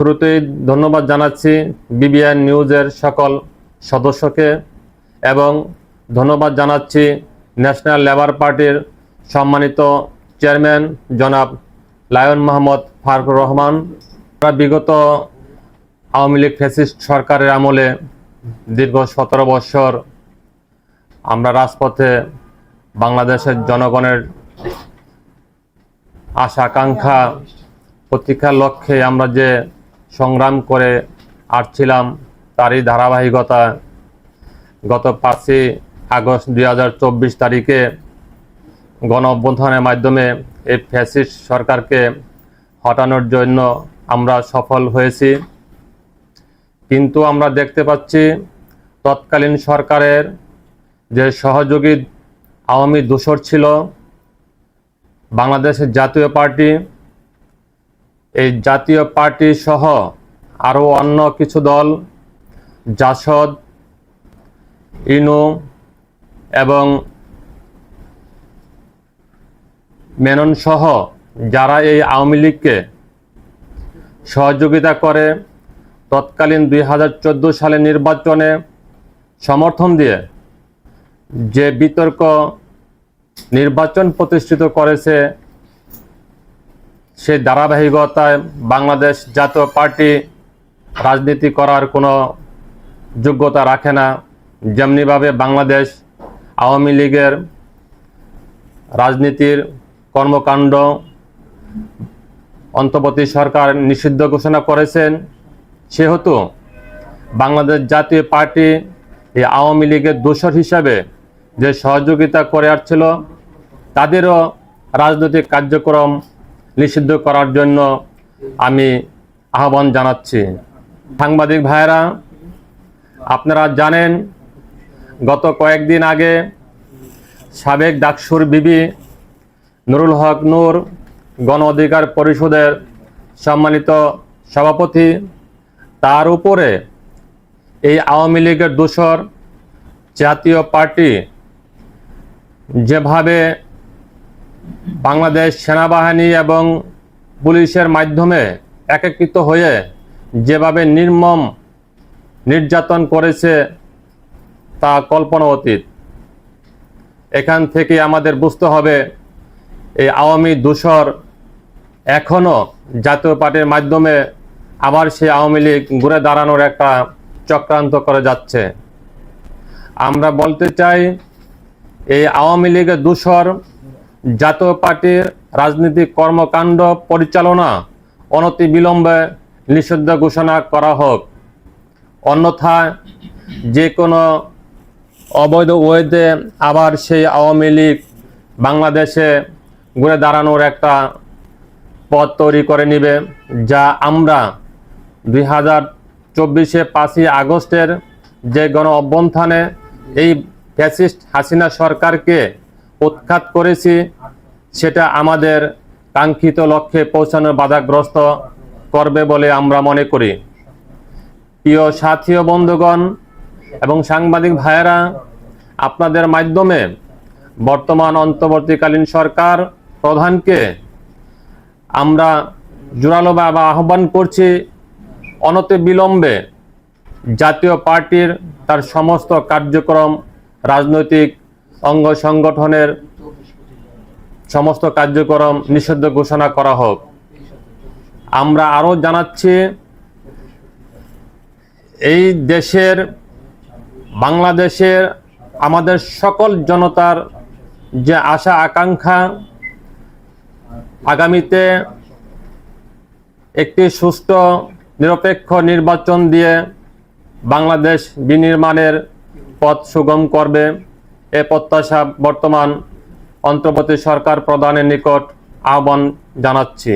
শুরুতেই ধন্যবাদ জানাচ্ছি বিবিএন নিউজের সকল সদস্যকে এবং ধন্যবাদ জানাচ্ছি ন্যাশনাল লেবার পার্টির সম্মানিত চেয়ারম্যান জনাব লায়ন মোহাম্মদ ফারুক রহমান। আমরা বিগত আওয়ামী লীগ ফ্যাসিস্ট সরকারের আমলে দীর্ঘ সতেরো বৎসর আমরা রাজপথে বাংলাদেশের জনগণের আশা আকাঙ্ক্ষা প্রতীক্ষার লক্ষ্যে আমরা যে সংগ্রাম করে আসছিলাম তারই ধারাবাহিকতা। গত পাঁচই আগস্ট দুই হাজার চব্বিশ তারিখে গণ অভ্যুত্থানের মাধ্যমে এই ফ্যাসিস্ট সরকারকে হটানোর জন্য আমরা সফল হয়েছি। কিন্তু আমরা দেখতে পাচ্ছি তৎকালীন সরকারের যে সহযোগী আওয়ামী দূষর ছিল, বাংলাদেশের জাতীয় পার্টি এই জাতীয় পার্টি সহ আরও অন্য কিছু দল, জাসদ, ইনু এবং মেনন সহ যারা এই আওয়ামী লীগকে সহযোগিতা করে তৎকালীন দুই হাজার চোদ্দ সালে নির্বাচনে সমর্থন দিয়ে যে বিতর্ক নির্বাচন প্রতিষ্ঠিত করেছে সেই ধারাবাহিকতায় বাংলাদেশ জাতীয় পার্টি রাজনীতি করার কোনো যোগ্যতা রাখে না। যেমনিভাবে বাংলাদেশ আওয়ামী লীগের রাজনীতির কর্মকাণ্ড অন্তর্বর্তী সরকার নিষিদ্ধ ঘোষণা করেছেন, সেহেতু বাংলাদেশ জাতীয় পার্টি এই আওয়ামী লীগের দোষর হিসাবে যে সহযোগিতা করে আসছিল, তাদেরও রাজনৈতিক কার্যক্রম নিষিদ্ধ করার জন্য আমি আহ্বান জানাচ্ছি। সাংবাদিক ভাইয়েরা, আপনারা জানেন, গত কয়েকদিন আগে সাবেক ডাকসুর বিবি নুরুল হক নূর গণ অধিকার পরিষদের সম্মানিত সভাপতি, তার উপরে এই আওয়ামী লীগের দোসর জাতীয় পার্টি যেভাবে বাংলাদেশ সেনাবাহিনী এবং পুলিশের মাধ্যমে একত্রিত হয়ে যেভাবে নির্মম নির্যাতন করেছে তা কল্পনা অতীত। এখান থেকে আমাদের বুঝতে হবে, এই আওয়ামী দূষর এখনও জাতীয় পার্টির মাধ্যমে আবার সেই আওয়ামী লীগ ঘুরে দাঁড়ানোর একটা চক্রান্ত করে যাচ্ছে। আমরা বলতে চাই, এই আওয়ামী লীগের দূষর জাতীয় পার্টির রাজনৈতিক কর্মকাণ্ড পরিচালনা অনতি বিলম্বে নিষিদ্ধ ঘোষণা করা হোক। অন্যথায় যে কোনো অবৈধ ওয়েতে আবার সেই আওয়ামী লীগ বাংলাদেশে ঘুরে দাঁড়ানোর একটা পথ তৈরি করে নিবে, যা আমরা দুই হাজার চব্বিশে পাঁচই আগস্টের যে গণ অভ্যন্থানে এই ফ্যাসিস্ট হাসিনা সরকারকে উৎখাত করেছি, সেটা আমাদের কাঙ্ক্ষিত লক্ষ্যে পৌঁছানোর বাধাগ্রস্ত করবে বলে আমরা মনে করি। প্রিয় সাথী ও বন্ধুগণ এবং সাংবাদিক ভাইয়েরা, আপনাদের মাধ্যমে বর্তমান অন্তর্বর্তীকালীন সরকার প্রধানকে আমরা জোরালো বা আহ্বান করছি, অনতি বিলম্বে জাতীয় পার্টির তার সমস্ত কার্যক্রম, রাজনৈতিক অঙ্গ সংগঠনের সমস্ত কার্যক্রম নিষিদ্ধ ঘোষণা করা হোক। আমরা আরও জানাচ্ছি, এই দেশের, বাংলাদেশের আমাদের সকল জনতার যে আশা, আকাঙ্ক্ষা, আগামীতে একটি সুস্থ নিরপেক্ষ নির্বাচন দিয়ে বাংলাদেশ বিনির্মাণের পথ সুগম করবে। এ প্রত্যাশা বর্তমান অন্তর্বর্তী সরকার প্রধানের নিকট আহ্বান জানাচ্ছি।